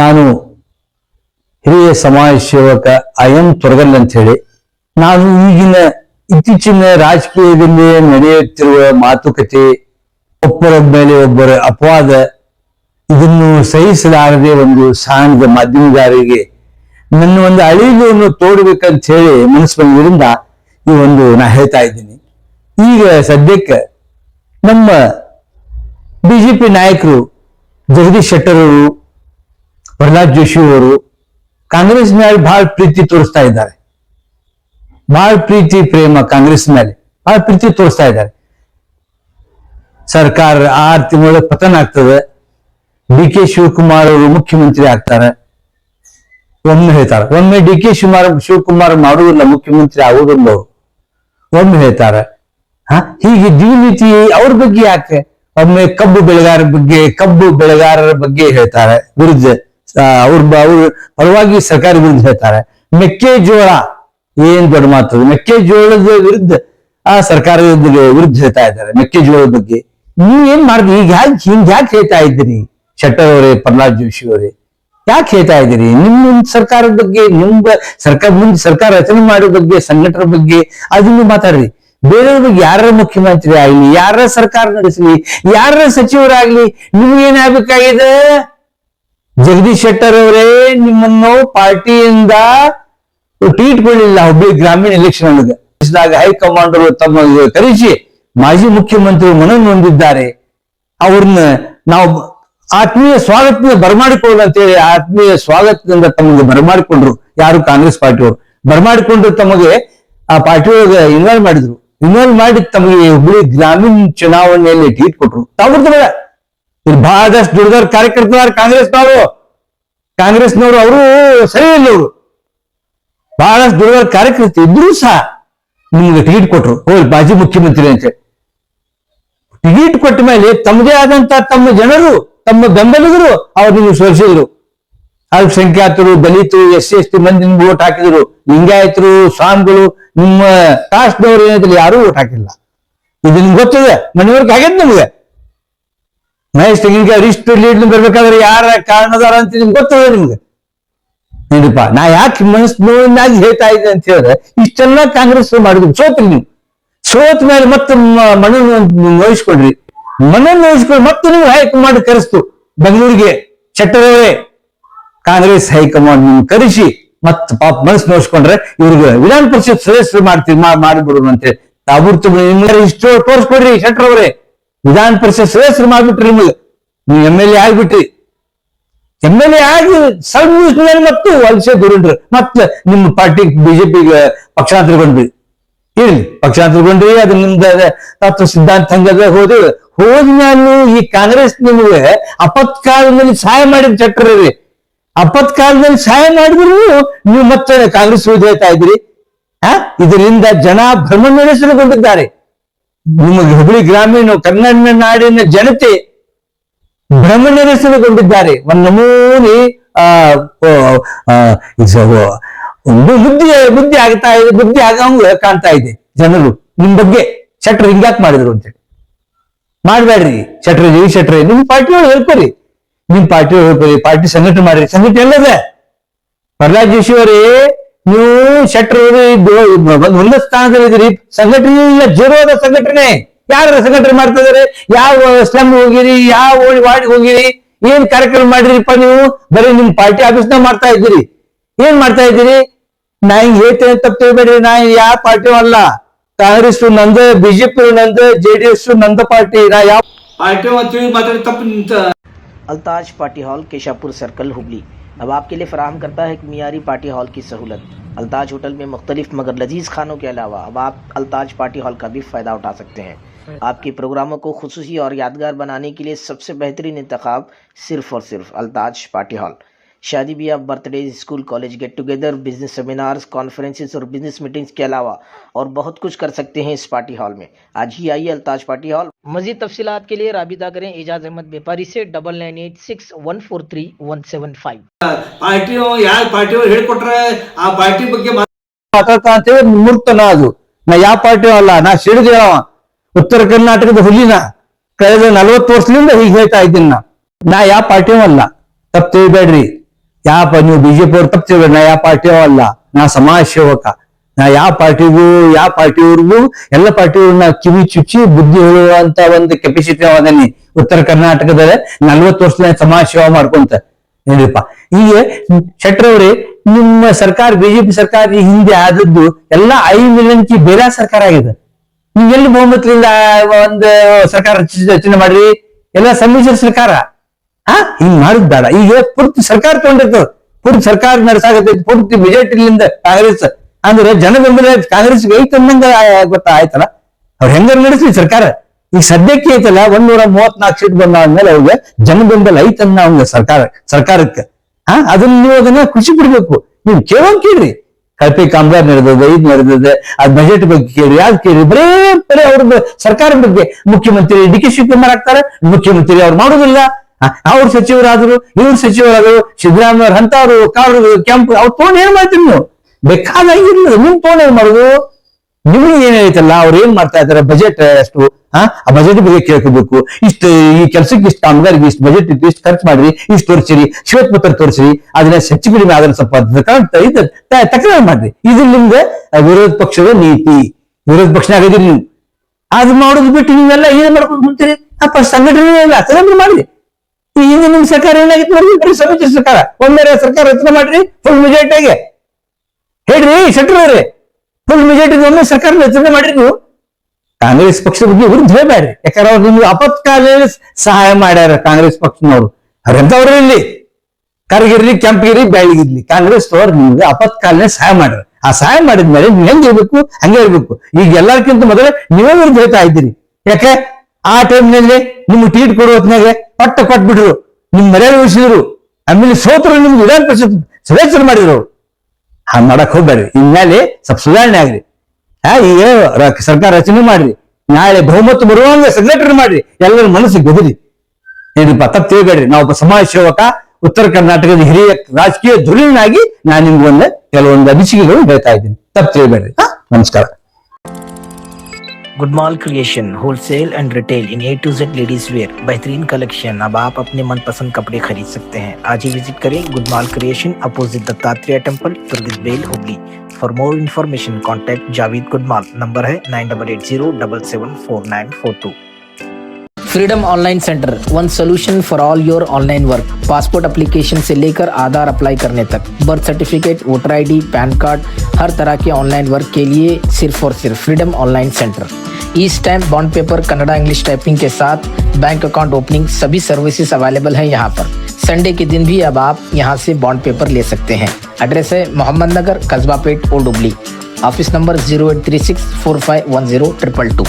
ನಾನು ಹಿರಿಯ ಸಮಾಜ ಸೇವಕ ಐ ಎಂ ತೊರಗಲ್ ಅಂತ ಹೇಳಿ ನಾನು ಈಗಿನ ಇತ್ತೀಚಿನ ರಾಜಕೀಯದಲ್ಲಿ ನಡೆಯುತ್ತಿರುವ ಮಾತುಕತೆ, ಒಬ್ಬರ ಮೇಲೆ ಒಬ್ಬರ ಅಪವಾದ, ಇದನ್ನು ಸಹಿಸಲಾರದೆ ಒಂದು ಸಾಣದ ಮಾಧ್ಯಮಗಾರರಿಗೆ ನನ್ನ ಒಂದು ಅಳಿಲನ್ನು ತೋಡ್ಬೇಕಂತ ಹೇಳಿ ಮನಸ್ಸು ಬಂದಿದ್ದರಿಂದ ಈ ಒಂದು ನಾ ಹೇಳ್ತಾ ಇದ್ದೀನಿ. ಈಗ ಸದ್ಯಕ್ಕೆ ನಮ್ಮ ಬಿಜೆಪಿ ನಾಯಕರು ಜಗದೀಶ್ ಶೆಟ್ಟರ್ ಅವರು ಪ್ರಹ್ಲಾದ್ ಜೋಶಿ ಅವರು ಕಾಂಗ್ರೆಸ್ ಮೇಲೆ ಬಹಳ ಪ್ರೀತಿ ತೋರಿಸ್ತಾ ಇದ್ದಾರೆ. ಬಹಳ ಪ್ರೀತಿ, ಪ್ರೇಮ ಕಾಂಗ್ರೆಸ್ ಮೇಲೆ ಬಹಳ ಪ್ರೀತಿ ತೋರಿಸ್ತಾ ಇದ್ದಾರೆ. ಸರ್ಕಾರ ಆರು ತಿಂಗಳ ಪತನ ಆಗ್ತದೆ. ಡಿ ಕೆ ಶಿವಕುಮಾರ್ ಅವರು ಮುಖ್ಯಮಂತ್ರಿ ಆಗ್ತಾರೆ. ಒಮ್ಮೆ ಹೇಳ್ತಾರೆ. ಒಮ್ಮೆ ಡಿ ಕೆ ಶಿವಮಾರ್ ಶಿವಕುಮಾರ್ ಮಾಡುವುದಿಲ್ಲ ಮುಖ್ಯಮಂತ್ರಿ ಆಗುವುದಿಲ್ಲ ಅವರು. ಒಮ್ಮೆ ಹೇಳ್ತಾರೆ. ಹ? ಹೀಗೆ ದಿನನಿತಿ ಅವ್ರ ಬಗ್ಗೆ ಯಾಕೆ? ಒಮ್ಮೆ ಕಬ್ಬು ಬೆಳೆಗಾರರ ಬಗ್ಗೆ, ಕಬ್ಬು ಬೆಳೆಗಾರರ ಬಗ್ಗೆ ಹೇಳ್ತಾರೆ. ವಿರುದ್ಧ. ಅವ್ರ ಅವ್ರ ಪರವಾಗಿ ಸರ್ಕಾರ ವಿರುದ್ಧ ಹೇಳ್ತಾರೆ. ಮೆಕ್ಕೆಜೋಳ ಏನ್ ದೊಡ್ಡ ಮಾತು ಮೆಕ್ಕೆಜೋಳದ ವಿರುದ್ಧ, ಆ, ಸರ್ಕಾರದ ವಿರುದ್ಧ ಹೇಳ್ತಾ ಇದ್ದಾರೆ ಮೆಕ್ಕೆಜೋಳದ ಬಗ್ಗೆ. ನೀವ್ ಏನ್ ಮಾಡಿದ್ರಿ ಈಗ ಯಾಕೆ ಹಿಂಗ್ ಯಾಕೆ ಹೇಳ್ತಾ ಇದ್ದೀರಿ? ಶೆಟ್ಟರ್ ಅವರೇ, ಪ್ರಹ್ಲಾದ್ ಜೋಶಿ ಅವರೇ, ಯಾಕೆ ಹೇಳ್ತಾ ಇದ್ದೀರಿ? ನಿಮ್ಮ ಸರ್ಕಾರದ ಬಗ್ಗೆ, ನಿಮ್ ಬ- ಸರ್ಕಾರ ಮುಂದೆ ಸರ್ಕಾರ ರಚನೆ ಮಾಡೋ ಬಗ್ಗೆ, ಸಂಘಟನೆ ಬಗ್ಗೆ ಅದನ್ನು ಮಾತಾಡ್ರಿ. ಬೇರೆಯವ್ರ ಬಗ್ಗೆ ಯಾರ ಮುಖ್ಯಮಂತ್ರಿ ಆಗ್ಲಿ ಯಾರ ಸರ್ಕಾರ ನಡೆಸಲಿ ಯಾರ ಸಚಿವರಾಗ್ಲಿ ನಿಮ್ಗೇನಾಗಬೇಕಾಗಿದೆ ಜಗದೀಶ್ ಶೆಟ್ಟರ್ ಅವರೇ ನಿಮ್ಮನ್ನು ಪಾರ್ಟಿಯಿಂದ ಟ್ವೀಟ್ಗಳಿಲ್ಲ ಹುಬ್ಬಳ್ಳಿ ಗ್ರಾಮೀಣ ಎಲೆಕ್ಷನ್ ಒಳಗೆ. ಹೈಕಮಾಂಡ್ ಅವರು ತಮ್ಮ ಕರೆಸಿ ಮಾಜಿ ಮುಖ್ಯಮಂತ್ರಿ ಮನವಿ ಹೊಂದಿದ್ದಾರೆ ಅವ್ರನ್ನ ನಾವು ಆತ್ಮೀಯ ಸ್ವಾಗತದಿಂದ ಬರಮಾಡಿಕೊಳ್ಳು ಅಂತೇಳಿ ಆತ್ಮೀಯ ಸ್ವಾಗತದಿಂದ ತಮಗೆ ಬರಮಾಡಿಕೊಂಡ್ರು ಯಾರು ಕಾಂಗ್ರೆಸ್ ಪಾರ್ಟಿಯವರು ಬರಮಾಡಿಕೊಂಡು ತಮಗೆ ಆ ಪಾರ್ಟಿಯೊಳಗೆ ಇನ್ವಾಲ್ವ್ ಮಾಡಿದ್ರು. ಇನ್ವಾಲ್ವ್ ಮಾಡಿ ತಮಗೆ ಹುಬ್ಬಳ್ಳಿ ಗ್ರಾಮೀಣ ಚುನಾವಣೆಯಲ್ಲಿ ಟ್ವೀಟ್ ಕೊಟ್ರು. ತಾವ್ರದ್ದು ಬೇಡ ಇಲ್ಲಿ ಬಹಳಷ್ಟು ದುರ್ಗರ್ ಕಾರ್ಯಕರ್ತರು ಕಾಂಗ್ರೆಸ್ನವರು. ಕಾಂಗ್ರೆಸ್ನವರು ಅವರು ಸರಿ ಇಲ್ಲ ಅವರು ಬಹಳಷ್ಟು ದುರ್ಗರ್ ಕಾರ್ಯಕರ್ತ ಇದ್ರೂ ಸಹ ನಿಮ್ಗೆ ಟಿಕೆಟ್ ಕೊಟ್ರು. ಹೋಗಿ ಬಾಜಿ ಮುಖ್ಯಮಂತ್ರಿ ಅಂತ ಟಿಕೆಟ್ ಕೊಟ್ಟ ಮೇಲೆ ತಮ್ಮದೇ ಆದಂತ ತಮ್ಮ ಜನರು, ತಮ್ಮ ಬೆಂಬಲಿಗರು ಅವ್ರು ನಿಮ್ಗೆ ಸೋಲಿಸಿದ್ರು. ಅಲ್ಪಸಂಖ್ಯಾತರು ದಲಿತರು ಎಸ್ ಸಿ ಎಸ್ ಟಿ ಮಂದಿ ನಿಮ್ಗೆ ಓಟ್ ಹಾಕಿದ್ರು. ಲಿಂಗಾಯತರು, ಸ್ವಾಮಿಗಳು, ನಿಮ್ಮ ಕಾಸ್ಟ್ನವ್ರು ಏನಿದ್ರು ಯಾರೂ ಓಟ್ ಹಾಕಿಲ್ಲ. ಇದು ನಿಮ್ಗೆ ಗೊತ್ತಿದೆ. ಮನೆಯವ್ರಿಗೆ ನಿಮ್ಗೆ. ಮಹೇಶ್ ತೆಂಗಿನಕಾಯಿ ರಿಸ್ಟ್ ಲೀಡ್ ಬರ್ಬೇಕಾದ್ರೆ ಯಾರ ಕಾರಣದಾರ ಅಂತ ನಿಮ್ಗೆ ಗೊತ್ತದ ನಿಮ್ಗೆ? ನೋಡಿಪ್ಪ ನಾ ಯಾಕೆ ಮನಸ್ ನೋವಿನಾಗಿ ಹೇಳ್ತಾ ಇದ್ದೆ ಅಂತ ಹೇಳಿದ್ರೆ, ಇಷ್ಟೆಲ್ಲ ಕಾಂಗ್ರೆಸ್ ಮಾಡಿದ್ರು. ಸೋತ್ರಿ ನೀವು. ಸೋತ್ ಮೇಲೆ ಮತ್ತೆ ಮ- ಮನನ್ನು ನೋಯಿಸ್ಕೊಡ್ರಿ ಮನ ನೋಯಿಸ್ಕೊಂಡು ಮತ್ತೆ ನೀವು ಹೈಕಮಾಂಡ್ ಕರೆಸ್ತು. ಬೆಂಗಳೂರಿಗೆ ಚಟ್ಟದವೇ ಕಾಂಗ್ರೆಸ್ ಹೈಕಮಾಂಡ್ ನಿಮ್ಗೆ ಕರೆಸಿ, ಮತ್ತೆ ಪಾಪ ಮನಸ್ಸು ನೋಯಿಸ್ಕೊಂಡ್ರೆ ಇವ್ರಿಗೆ ವಿಧಾನ ಪರಿಷತ್ ಸದಸ್ಯರು ಮಾಡ್ತೀವಿ, ಮಾ ಮಾಡಿಬಿಡು ಅಂತೇಳಿ ತಾಬೂರ್ತು ನಿಮ್ಗೆ ಇಷ್ಟು ತೋರಿಸ್ಕೊಡ್ರಿ ಶೆಟ್ಟರವರೇ ವಿಧಾನ ಪರಿಷತ್ ಸದಸ್ಯರು ಮಾಡ್ಬಿಟ್ರಿ ನಿಮಗೆ ನೀವು ಎಂ ಎಲ್ ಎ ಆಗ್ಬಿಟ್ರಿ. ಎಂ ಎಲ್ ಎ ಆಗಿ ಮೇಲೆ ಮತ್ತು ವಲಸೆ ದುರುಂಡ್ರು. ಮತ್ತೆ ನಿಮ್ಮ ಪಾರ್ಟಿ ಬಿಜೆಪಿಗೆ ಪಕ್ಷಾಂತರಗೊಂಡ್ರಿ ಇರ್ಲಿ ಪಕ್ಷಾಂತರಗೊಂಡ್ರಿ ಅದು ನಿಮ್ದ ತತ್ವ ಸಿದ್ಧಾಂತ ಹಂಗದ ಹೋದ್ರಿ ಹೋದ್ಮೇಲೆ ಈ ಕಾಂಗ್ರೆಸ್ ನಿಮಗೆ ಅಪತ್ಕಾಲದಲ್ಲಿ ಸಹಾಯ ಮಾಡಿದ ಚಕ್ರರಿ ಅಪತ್ಕಾಲದಲ್ಲಿ ಸಹಾಯ ಮಾಡಿದ್ರು ನೀವು ಮತ್ತೆ ಕಾಂಗ್ರೆಸ್ ಹೇಳ್ತಾ ಇದ್ರಿ ಹಾ ಇದರಿಂದ ಜನ ಭ್ರಮನಿರಸನಗೊಂಡಿದ್ದಾರೆ ನಿಮಗೆ ಹುಬ್ಳಿ ಗ್ರಾಮೀಣ ಕನ್ನಡ ನಾಡಿನ ಜನತೆ ಭ್ರಮನಿರಸನಗೊಂಡಿದ್ದಾರೆ ಒಂದು ನಮೂನಿ, ಆ ಬುದ್ಧಿ ಬುದ್ಧಿ ಆಗ್ತಾ ಇದೆ, ಬುದ್ಧಿ ಆಗಂಗ ಕಾಣ್ತಾ ಇದೆ ಜನರು. ನಿಮ್ ಬಗ್ಗೆ ಶಟ್ರ್ ಹಿಂಗ್ಯಾಕ್ ಮಾಡಿದ್ರು ಅಂತೇಳಿ ಮಾಡ್ಬೇಡ್ರಿ, ಶಟ್ರ್ ಜೀವಿ ಶಟ್ರ್, ನಿಮ್ ಪಾರ್ಟಿ ಒಳಗೆ ಹೇಳ್ಕೊರಿ. ನಿಮ್ ಪಾರ್ಟಿ ಒಳಗೆ ಹೇಳ್ಕೊರಿ, ಪಾರ್ಟಿ ಸಂಘಟನೆ ಮಾಡ್ರಿ, ಸಂಘಟನೆ ಎಲ್ಲದ ಪ್ರಹ್ಲಾದ್ ಜೋಶಿ ನೀವು ಶೆಟ್ರ್ ಅವರು ಇದ್ದು ಒಂದು ಉನ್ನತ ಸ್ಥಾನದಲ್ಲಿ ಇದ್ರಿ ಸಂಘಟನೆ ಇಲ್ಲ ಜೀರೋ ಆದ ಸಂಘಟನೆ ಯಾರ ಸಂಘಟನೆ ಮಾಡ್ತಾ ಇದಾರೆ ಯಾವ ಸ್ಲಮ್ ಹೋಗಿರಿ ಯಾವ ವಾರ್ಡ್ ಹೋಗಿರಿ ಏನ್ ಕಾರ್ಯಕ್ರಮ ಮಾಡಿರಿಪ್ಪ ನೀವು ಬರೀ ನಿಮ್ ಪಾರ್ಟಿ ಆಫೀಸ್ನ ಮಾಡ್ತಾ ಇದ್ದೀರಿ ಏನ್ ಮಾಡ್ತಾ ಇದ್ದೀರಿ ನಾ ಹಿಂಗ್ ಹೇಳ್ತೇನೆ ತಪ್ಪು ತಿಳ್ಬೇಡ್ರಿ ನಾ ಯಾವ ಪಾರ್ಟಿ ಅಲ್ಲ ಕಾಂಗ್ರೆಸ್ ನಂದ ಬಿಜೆಪಿ ನಂದ ಜೆಡಿಎಸ್ ನಂದ ಪಾರ್ಟಿ ನಾ ಯಾವ ಪಾರ್ಟಿ ಮತ್ತು ಮಾತಾಡಿ ತಪ್ಪು ನಿಂತ Altaj party hall Keshapur circle Hubli अब आपके लिए फराहम करता है एक मियारी पार्टी हॉल की सहूलत अल्ताज होटल में मुख्तलिफ़ मगर लजीज खानों के अलावा अब आप अलताज पार्टी हॉल का भी फ़ायदा उठा सकते हैं। आपके प्रोग्रामों को खसूसी और यादगार बनाने के लिए सबसे बेहतरीन इंतखब सिर्फ़ और सिर्फ़ अल्ताज पार्टी हॉल। शादी ब्याह birthday school college get together business seminars conferences और बिजनेस मीटिंग्स के अलावा और बहुत कुछ कर सकते हैं इस पार्टी हॉल में आज ही आइए अल्ताज पार्टी हॉल मजीद तफसीलात के लिए रबिता करें एजाज अहमद व्यापारी से double nine eight six one four three one seven five party ಯಾವ ಪಾರ್ಟಿಯವ್ರು ಹೇಳ್ಕೊಟ್ರೆ ಆ ಪಾರ್ಟಿ ಬಗ್ಗೆ ಮಾತ್- ಮಾತಾಡ್ತಾ ಅಂತೇಳಿ ಮೂರ್ತನ ಅದು ನಾ ಯಾವ ಪಾರ್ಟಿ ಅಲ್ಲ ನಾ ಸಿಡಿದೇವ ಉತ್ತರ ಕರ್ನಾಟಕದ ಹುಲಿನ ಕಳೆದ ನಲವತ್ತು ವರ್ಷದಿಂದ ಹೀಗೆ ಹೇಳ್ತಾ ಇದ್ದೀನಿ ನಾ ನಾ ಯಾವ ಪಾರ್ಟಿಯೂ ಅಲ್ಲ ತಪ್ಪು ತಿಳಿಬೇಡ್ರಿ ಯಾವ ನೀವು ಬಿಜೆಪಿ ಅವ್ರು ತಪ್ಪಿದ್ರೆ ನಾ ಯಾವ ಪಾರ್ಟಿಯೋ ಅಲ್ಲ, ನಾ ಸಮಾಜ ಸೇವಕ. ನಾ ಯಾವ ಪಾರ್ಟಿಗೂ ಯಾವ ಪಾರ್ಟಿಯವ್ರಿಗೂ, ಎಲ್ಲ ಪಾರ್ಟಿಯವ್ರನ್ನ ಕಿವಿ ಚುಚ್ಚಿ ಬುದ್ಧಿ ಹೇಳುವಂತ ಒಂದು ಕೆಪಾಸಿಟಿ ಅದನ್ನಿ. ಉತ್ತರ ಕರ್ನಾಟಕದ ನಲ್ವತ್ತು ವರ್ಷದ ಸಮಾಜ ಸೇವಾ ಮಾಡ್ಕೊಂತ ಏನ್ರಿಪ್ಪ ಈಗ ಶೆಟ್ರವ್ರಿ ನಿಮ್ಮ ಸರ್ಕಾರ, ಬಿಜೆಪಿ ಸರ್ಕಾರ ಹಿಂದೆ ಆದದ್ದು ಎಲ್ಲ ಐದು ಬೇರೆ ಸರ್ಕಾರ ಆಗಿದೆ. ನೀವು ಎಲ್ಲಿ ಬಹುಮತದಿಂದ ಒಂದು ಸರ್ಕಾರ ರಚ- ರಚನೆ ಮಾಡ್ರಿ ಎಲ್ಲ ಸಮ್ಮಿಶ್ರ ಸರ್ಕಾರ. ಹಾ ಹಿಂಗ್ ಮಾಡುದ್ ಬೇಡ. ಈಗ ಪೂರ್ತಿ ಸರ್ಕಾರ ತಗೊಂಡಿರ್ತದ ಪೂರ್ತಿ ಸರ್ಕಾರ ನಡೆಸಾಗತ್ತೆ. ಪೂರ್ತಿ ಬಿಜೆಪಿಲಿಂದ ಕಾಂಗ್ರೆಸ್. ಅಂದ್ರೆ ಜನ ಬೆಂಬಲ ಕಾಂಗ್ರೆಸ್ ಐತ್ ಅಂದಂಗ ಗೊತ್ತಾ, ಆಯ್ತಲ್ಲ? ಅವ್ರ ಹೆಂಗಾರ ನಡೆಸ್ಲಿ ಸರ್ಕಾರ? ಈಗ ಸದ್ಯಕ್ಕೆ ಐತಲ್ಲ, ಒಂದೂರ ಮೂವತ್ನಾಲ್ಕು ಸೀಟ್ ಬಂದಾದ್ಮೇಲೆ ಅವ್ರಿಗೆ ಜನ ಬೆಂಬಲ ಅವ್ನ ಸರ್ಕಾರ, ಸರ್ಕಾರಕ್ಕೆ. ಹಾ ಅದನ್ನ ನೀವು ಅದನ್ನ ಖುಷಿ ಪಡ್ಬೇಕು. ನೀವು ಕೇಳೋನ್ ಕೇಳ್ರಿ. ಕಳಪೆ ಕಾಮಗಾರಿ ನಡೆದದ ಇದು ನಡೆದದ ಅದ್ ಬಜೆಟ್ ಬಗ್ಗೆ ಕೇಳಿ ಯಾವ್ದು ಕೇಳಿ ಬರೇ ಬರೇ ಅವ್ರದ್ದು ಸರ್ಕಾರ ಬಗ್ಗೆ ಮುಖ್ಯಮಂತ್ರಿ ಡಿ ಕೆ ಶಿವಕುಮಾರ್ ಆಗ್ತಾರೆ, ಮುಖ್ಯಮಂತ್ರಿ ಅವ್ರು ಮಾಡುದಿಲ್ಲ. ಅವ್ರ ಸಚಿವರಾದ್ರು, ಇವ್ರ ಸಚಿವರಾದ್ರು ಸಿದ್ದರಾಮಯ್ಯ ಅಂತವ್ರು ಕಾರು ಕೆಂಪು, ಅವ್ರು ತೋಣ ಏನ್ ಮಾಡ್ತೀರಿ ನೀವು? ಬೇಕಾದಾಗಿರ್ಲಿಲ್ಲ ನಿಮ್ ತೋಣ ಏನ್ ಮಾಡುದು? ನಿಮ್ಗೆ ಏನೈತಲ್ಲ ಅವ್ರು ಏನ್ ಮಾಡ್ತಾ ಇದಾರೆ ಬಜೆಟ್ ಅಷ್ಟು ಆ ಬಜೆಟ್ ಬಗ್ಗೆ ಕೇಳ್ಕೋಬೇಕು. ಇಷ್ಟು, ಈ ಕೆಲಸಕ್ಕೆ ಇಷ್ಟು ಕಾಮಗಾರಿಗೆ ಇಷ್ಟು ಬಜೆಟ್ ಇತ್ತು ಇಷ್ಟು ಖರ್ಚು ಮಾಡ್ರಿ, ಇಷ್ಟು ತೋರಿಸಿರಿ, ಶ್ವೇತಪತ್ರ ತೋರಿಸಿರಿ ಅದನ್ನ ಹೆಚ್ಚು ಕಡಿಮೆ ಅದನ್ನ ಸ್ವಲ್ಪ ತಕರಾರು ಮಾಡ್ರಿ. ಇದು ನಿಮ್ಗೆ ವಿರೋಧ ಪಕ್ಷದ ನೀತಿ. ವಿರೋಧ ಪಕ್ಷ ಆಗಿದ್ರಿ ನೀವು. ಅದು ಮಾಡೋದು ಬಿಟ್ಟು ನೀವೆಲ್ಲ ಏನ್ ಮಾಡ್ಕೊಂಡು ಕುಂತೀರಿ? ಅಪ್ಪ ಸಂಘಟನೆ ಇಲ್ಲ ಮಾಡ್ರಿ. ಈ ಹಿಂದೆ ನಿಮ್ ಸರ್ಕಾರ ಏನಾಗಿತ್ತು ನೋಡಿ ಸಮಿತ್ರ ಸರ್ಕಾರ. ಒಂದರ ಸರ್ಕಾರ ರಚನೆ ಮಾಡ್ರಿ ಫುಲ್ ಮೆಜಾರಿಟಿಗೆ ಹೇಳ್ರಿ ಶೆಟ್ಟರವ್ರೆ ಫುಲ್ ಮೆಜಾರಿಟಿ ಒಮ್ಮೆ ಸರ್ಕಾರ ರಚನೆ ಮಾಡ್ರಿ ನೀವು. ಕಾಂಗ್ರೆಸ್ ಪಕ್ಷದ ಬಗ್ಗೆ ವಿರುದ್ಧ ಹೇಳಬೇಡ್ರಿ. ಯಾಕಂದ್ರೆ ಅವ್ರು ನಿಮ್ಗೆ ಅಪತ್ಕಾಲದಲ್ಲಿ ಸಹಾಯ ಮಾಡ್ಯಾರ ಕಾಂಗ್ರೆಸ್ ಪಕ್ಷನವ್ರು ಅವ್ರೆಂತವ್ರು ಇಲ್ಲಿ. ಕರ್ಗಿರ್ಲಿ, ಕೆಂಪಗಿರ್ಲಿ ಬೆಳಗಿರ್ಲಿ ಕಾಂಗ್ರೆಸ್ ಅವ್ರು ನಿಮ್ಗೆ ಅಪತ್ಕಾಲನೇ ಸಹಾಯ ಮಾಡ್ಯಾರ. ಆ ಸಹಾಯ ಮಾಡಿದ್ಮೇಲೆ ನೀವು ಹೆಂಗ್ ಇರ್ಬೇಕು? ಹಂಗೆ ಇರ್ಬೇಕು. ಈಗ ಎಲ್ಲರಿಗಿಂತ ಮೊದಲೇ ನೀವೇ ವಿರುದ್ಧ ಹೇಳ್ತಾ ಇದ್ದೀರಿ. ಯಾಕೆ? ಆ ಟೈಮ್ನಲ್ಲಿ ನಿಮ್ಗೆ ಟೀಟ್ ಕೊಡೋ ಹೊತ್ನಾಗ ಪಟ್ಟ ಕೊಟ್ಬಿಟ್ರು. ನಿಮ್ ಮರ್ಯಾದೆ ಉಳಿಸಿದ್ರು. ಆಮೇಲೆ ಸೋತರು ನಿಮ್ಗೆ ವಿಧಾನ ಪರಿಷತ್ ಸದಸ್ಯರು ಮಾಡಿದ್ರು. ಹಂಗ್ ಮಾಡಕ್ ಹೋಗ್ಬೇಡ್ರಿ. ಇನ್ಮೇಲೆ ಸ್ವಲ್ಪ ಸುಧಾರಣೆ ಆಗ್ರಿ. ಹಾ ಈಗ ಸರ್ಕಾರ ರಚನೆ ಮಾಡ್ರಿ. ನಾಳೆ ಬಹುಮತ ಬರುವಂಗ ಸೆಕ್ರೆಟರಿ ಮಾಡ್ರಿ. ಎಲ್ಲರ ಮನಸ್ಸು ಗೆದ್ರಿ ಏನಪ್ಪ ತಪ್ಪು ತಿಳ್ಬೇಡ್ರಿ. ನಾವು ಸಮಾಜ ಸೇವಕ ಉತ್ತರ ಕರ್ನಾಟಕದ ಹಿರಿಯ ರಾಜಕೀಯ ಧುರೀಣಾಗಿ ನಾನು ನಿಮ್ಗೊಂದು ಕೆಲವೊಂದು ಅನಿಸಿಕೆಗಳು ಹೇಳ್ತಾ ಇದ್ದೀನಿ. ತಪ್ಪು ತಿಳ್ಬೇಡ್ರಿ. ಹಾ. ನಮಸ್ಕಾರ. Good mall creation wholesale and retail in A to Z ladies wear बेहतरीन कलेक्शन अब आप अपने मनपसंद कपड़े खरीद सकते हैं। आज ही विज़िट करें good mall creation opposite Dattatreya temple तुर्गित bell Hubli for more information contact Javed good mall number है nine double eight zero double seven four nine four two. Freedom online centre one solution for all your online work passport application से लेकर Aadhaar apply करने तक। Birth certificate voter ID pan card हर तरह के online work के लिए सिर्फ़ और सिर्फ़ freedom online centre. E stamp bond paper Kannada English typing के साथ बैंक अकाउंट ओपनिंग सभी सर्विसेज़ अवेलेबल है यहाँ पर। संडे के दिन भी अब आप यहाँ से बॉन्ड पेपर ले सकते हैं। एड्रेस है Mohammed Nagar, Kasba Peth, old Hubli office number zero eight three six four five one zero triple two